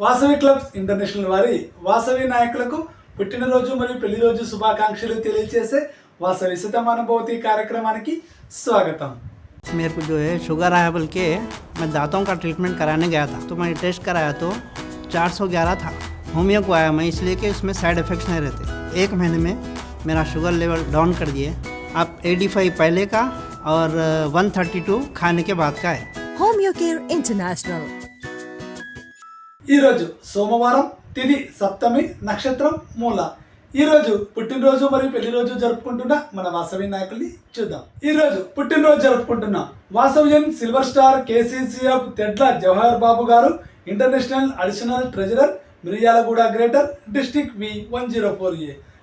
Vasavi clubs international వారి వాసవి నాయకులకు పుట్టినరోజు మరియు పెళ్లి రోజు శుభాకాంక్షలు తెలియజేసే వాసవి శతమానుభవతి కార్యక్రమానికి స్వాగతం मेरे को जो है शुगर आया बोल के मैं दांतों का ट्रीटमेंट कराने गया था तो मैंने टेस्ट कराया तो 411 था होमियो को आया मैं इसलिए कि उसमें साइड इफ़ेक्ट्स नहीं रहते एक महीने में मेरा शुगर लेवल डाउन कर दिए अब 85 पहले का और अ, 132 खाने के बाद का है Homeo Care International. ఈరోజు సోమవారం తిది సప్తమి నక్షత్రం మూల. ఈరోజు పుట్టినరోజు మరియు పెళ్ళి రోజు జరుపుకుంటున్న మన వాసవి నాయకుల్ని చూద్దాం. ఈరోజు పుట్టినరోజు జరుపుకుంటున్న Vasavyan silver star KCCF Tedla Jawahar Babu garu international additional treasurer Miryalaguda greater district V one zero four A.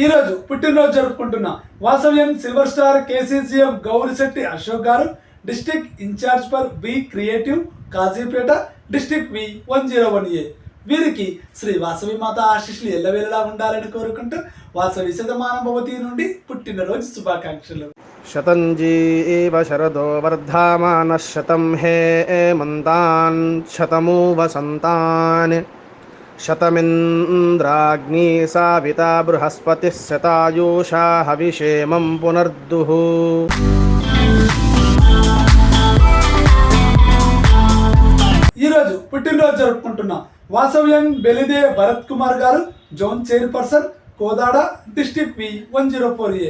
ఈరోజు పుట్టినరోజు జరుపుకుంటున్న Vasavyam silver star KCCM Gowrishetti Ashok garu district incharge for B creative Kazipet district V one zero one A. వీరికి శ్రీ వాసవి మాత ఆశిష్లు ఎల్లవేళలా ఉండాలని కోరుకుంటూ వాసవి శతమానభవతి నుండి పుట్టినరోజు శుభాకాంక్షలు. శతంజీ శరదో వర్ధమాన శతం హే మంతాన్ శతము వసంతాన్ शतमिन्द्राग्नी साविता बृहस्पतिः शतायुषा हविषेमं पुनर्दुः ఈరోజు పుట్టినరోజు జరుపుకుంటున్న వాసవ్యం Belide Bharath Kumar garu zone chairperson Kodad district V one zero four A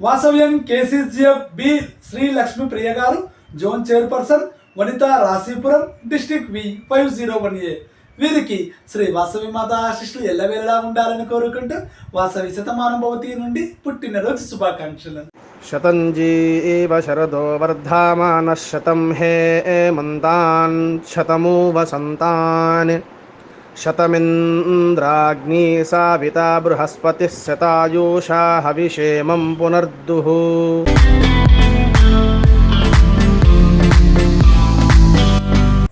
Vasavyam KCGF B Sri Lakshmi Priya garu zone chairperson Vanitha Rasipuram district V five zero one A. వీరికి శ్రీ వాసవి మాత ఆశిష్లు ఎల్లవేళలా ఉండాలని కోరుకుంటూ వాసవి శతమానుభవతి నుండి పుట్టినరోజు శుభాకాంక్షలు. శతంజీ ఏవ శరదో వర్ధమాన శతం హే మంతాన్ శతమూ వసంతాన్ शतमिन्द्राग्नी साविता बृहस्पतिः शतायुषा हविषेमं पुनर्दुः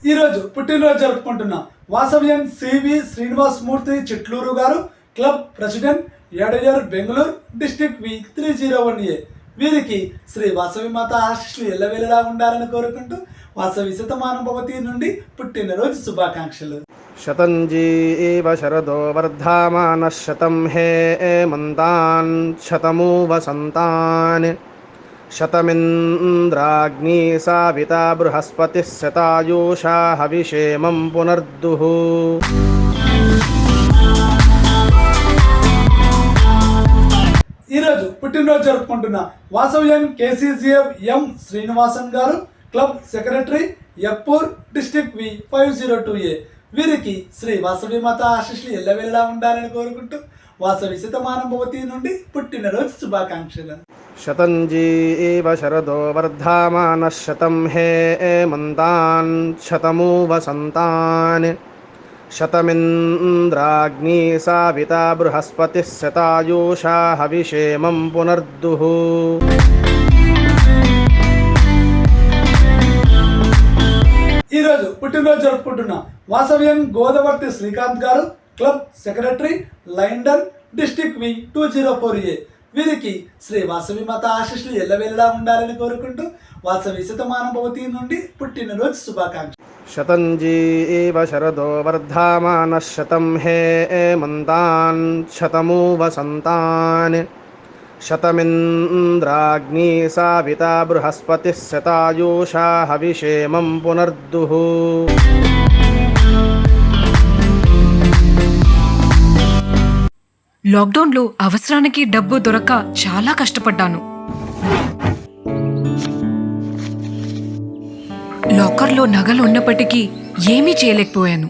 ఈరోజు పుట్టినరోజు జరుపుకుంటున్న వాసవ్యం CV Srinivas Murthy Chitluru garu club president ఎడయర్ Bengaluru district V three zero one A వీరికి శ్రీ వాసవి మాత ఆశీస్సులు ఎల్లవేళలా ఉండాలని కోరుకుంటూ వాసవి శతమానుభవతి నుండి పుట్టినరోజు శుభాకాంక్షలు. శతంజీ ఏవ శరదో వర్ధమాన శతం హే మంతాన్ శతమూ వసంతాన్ శతమింద్రాగ్ని సావిత బృహస్పతి శతాయూషా హవిషేమం పునర్దుః. ఈరోజు పుట్టినరోజు జరుపుకుంటున్న వాసవ్యం KCCF M Srinivasan garu club secretary Eppur district V five zero two A. వీరికి శ్రీ వాసవి మాత ఆశిష్లు ఎల్లవెల్లా ఉండాలని కోరుకుంటూ వాసవి శతమానంభవతి నుండి పుట్టినరోజు శుభాకాంక్షలు. శతంజీ ఏవ శరదో వర్ధమాన శతం హే మంతాన్ శతమూ వసంతాన్ శతమింద్రాగ్ని సావిత బృహస్పతి శతాయూషా హవిషేమం పునర్దుః. ఈరోజు పుట్టినరోజు జరుపుకుంటున్న వాసవ్యం Godavarthi Srikanth garu club secretary లైండర్ district V two zero four A. వీరికి శ్రీ వాసవి మాత ఆశిష్లు ఎల్లవెల్లా ఉండాలని కోరుకుంటూ వాసవి శతమానభవతి నుండి పుట్టినరోజు శుభాకాంక్ష శతంజీ ఏవ శరదో వర్ధామాన శతం హే మంతాన్ శతమూ వసంతాన్ शतमिन्द्राग्नी साविता बृहस्पतिः शतायुषा हविषेमं पुनर्दुः లాక్డౌన్లో అవసరానికి డబ్బు దొరక్క చాలా కష్టపడ్డాను లాకర్లో నగలు ఉన్నప్పటికీ ఏమీ చేయలేకపోయాను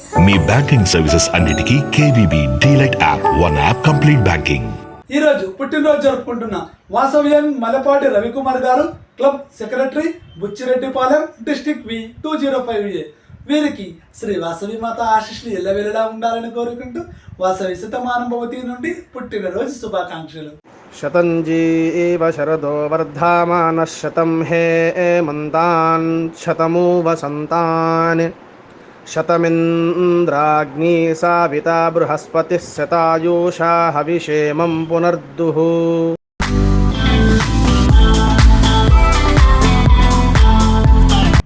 మీ బ్యాంకింగ్ సర్వీసెస్ అన్నిటికీ KVB DeLight app one app complete banking. ఈ రోజు పుట్టినరోజు జరుపుకుంటున్న Vasavyan Malapati Ravikumar garu club secretary Buchireddypalem district V two zero five A. వీరికి శ్రీ వాసవి మాత ఆశీస్సులు ఎల్లవెల్లలా ఉండాలని కోరుకుంటూ వాసవి శతమానుభవతి నుండి పుట్టినరోజు శుభాకాంక్షలు. శతంజీవ శరదో వర్ధమానः శతం హే మంతాన్ శతమూ వసంతాన్ శతమింద్రాగ్నీ సావితా బృహస్పతి శతాయూషా హవిషేమం పునర్దుః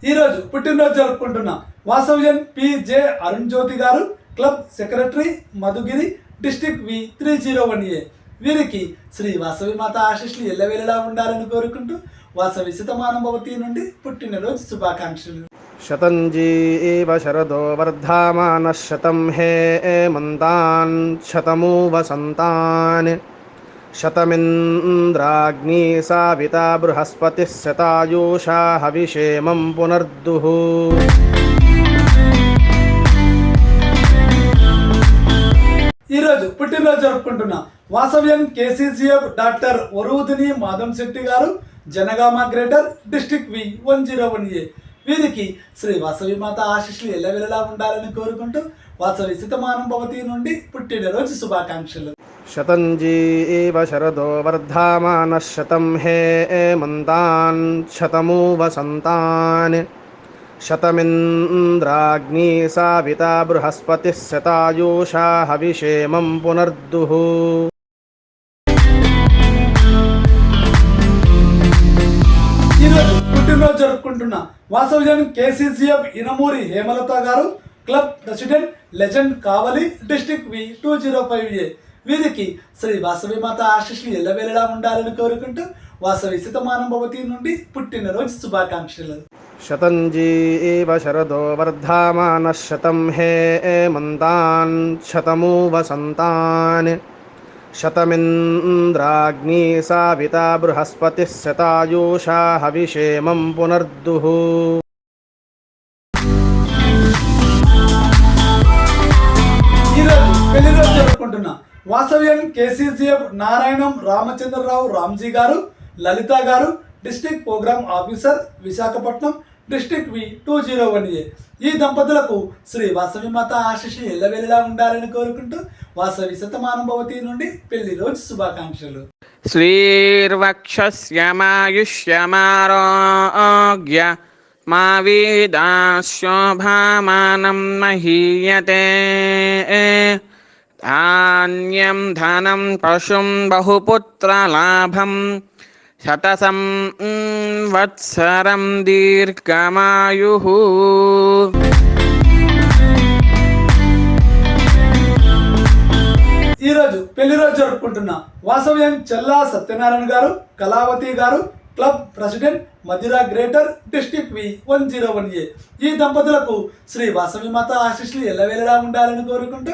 ఈ రోజు పుట్టినరోజు జరుపుకుంటున్న వాసవ్యన్ P J Arun Jyothi garu club secretary Madhugiri district V three zero one A. వీరికి శ్రీ వాసవి మాత ఆశీస్సులు ఎల్లవేళలా ఉండాలని కోరుకుంటూ వాసవి శతమానుభవతి నుండి పుట్టినరోజు శుభాకాంక్షలు. శతంజీవ శరదో వర్ధమానः శతం హే మంతాన్ శతమూ వసంతాన్ శతమింద్రాగ్నీ సావితా బృహస్పతిः శతాయూషా హవిషేమం పునర్దుః. ఈ రోజు పుట్టినరోజు జరుపుకుంటున్న వాసవ్యం KCCF doctor వరువుదిని Madhav Shetty garu Jangaon greater district V one zero one A. వీరికి శ్రీ వాసవి మాత ఆశీస్సులు ఎల్లవెల్లలా ఉండాలని కోరుకుంటూ వాసవి శతమానం భవతి నుండి పుట్టినరోజు శుభాకాంక్షలు. శతంజీ శరదో వర్ధమాన శతం హే మంతాన్ శతమూ వసంతాన్ శతమింద్రాగ్నీ సావిత బృహస్పతి శతాయూషా హవిషేమం పునర్దుః. జరుపుకుంటున్న KCCF Inamuri Hemalatha garu club president legend Kavali district V two zero five A. వీరికి శ్రీ వాసవి మాత ఆశీస్సులు ఎల్లవేళలా ఉండాలని కోరుకుంటూ వాసవి శతమానం భవతి నుండి పుట్టినరోజు శుభాకాంక్షలు. శతంజీవ శరదో వర్ధమాన శతం హే మంతాన్ శతమూ వసంతాన్ శతమింద్రాగ్నీ సావితా బృహస్పతిः శతాయూషా హవిషేమం పునర్దుః. ఈరోజు పెళ్ళి జరుపుకుంటున్న వాసవ్యం కేసీసీఎఫ్ నారాయణం Ramachandra Rao Ramji garu Lalitha garu district programme officer Visakhapatnam district V two zero one A. ఈ దంపతులకు శ్రీ వాసవి మాత ఆశిషి ఎల్లవెల్లా ఉండాలని కోరుకుంటూ వాసవి శతమానుభవతి నుండి పెళ్ళి రోజు శుభాకాంక్షలు. శ్రీర్వక్షమాయుష్యమారోగ్య మా వీదాశోభామానం మహీయతే. ధాన్యం ధనం పశుం బహుపుత్రలాభం శతసం వత్సరం దీర్ఘమాయు. ఈరోజు పెళ్ళి రోజు జరుపుకుంటున్నా వాసవ్యం చెల్లా Satyanarayana garu Kalavathi garu club president Madhira greater district V one zero one A. ఈ దంపతులకు శ్రీ వాసవి మాత ఆశీస్సులు ఎల్లవేళలా ఉండాలని కోరుకుంటూ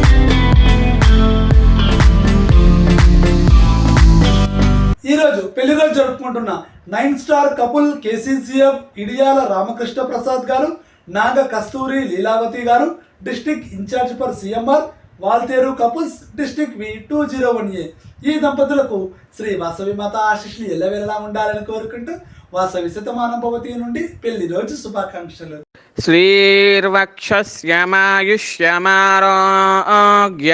ఈరోజు పెళ్ళి రోజు జరుపుకుంటున్న nine star couple KCCF Idiyala Ramakrishna Prasad garu Naga Kasturi Leelavathi garu district incharge for CMR Waltair couples district V two zero one A. ఈ దంపతులకు శ్రీ వాసవి మాత ఆశిష్లు ఎల్లవెల్లా ఉండాలని కోరుకుంటూ వాసవి శతమానభవతి నుండి పెళ్ళి రోజు శుభాకాంక్షలు. శ్రీర్వక్ష శ్యామాయుష్యమారోగ్య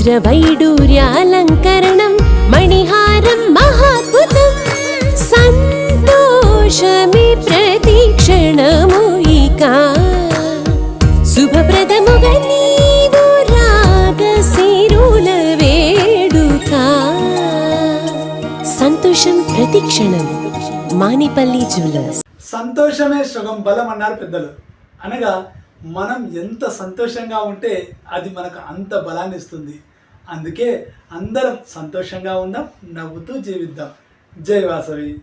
వజ్రవైడూర్యాలంకరణం మణిహారం మహాద్భుతం సంతోషమి ప్రతిక్షణము ఇక. శుభప్రదముగా నీవు రాగసిరుల వేడుక. సంతోషం ప్రతిక్షణం మానిపల్లి జ్యువెలర్స్. సంతోషమే సుగం బలం అన్నారు పెద్దలు. అనగా మనం ఎంత సంతోషంగా ఉంటే అది మనకు అంత బలాన్ని ఇస్తుంది అందుకే అందరం సంతోషంగా ఉందాం నవ్వుతూ జీవిద్దాం. జై వాసవి.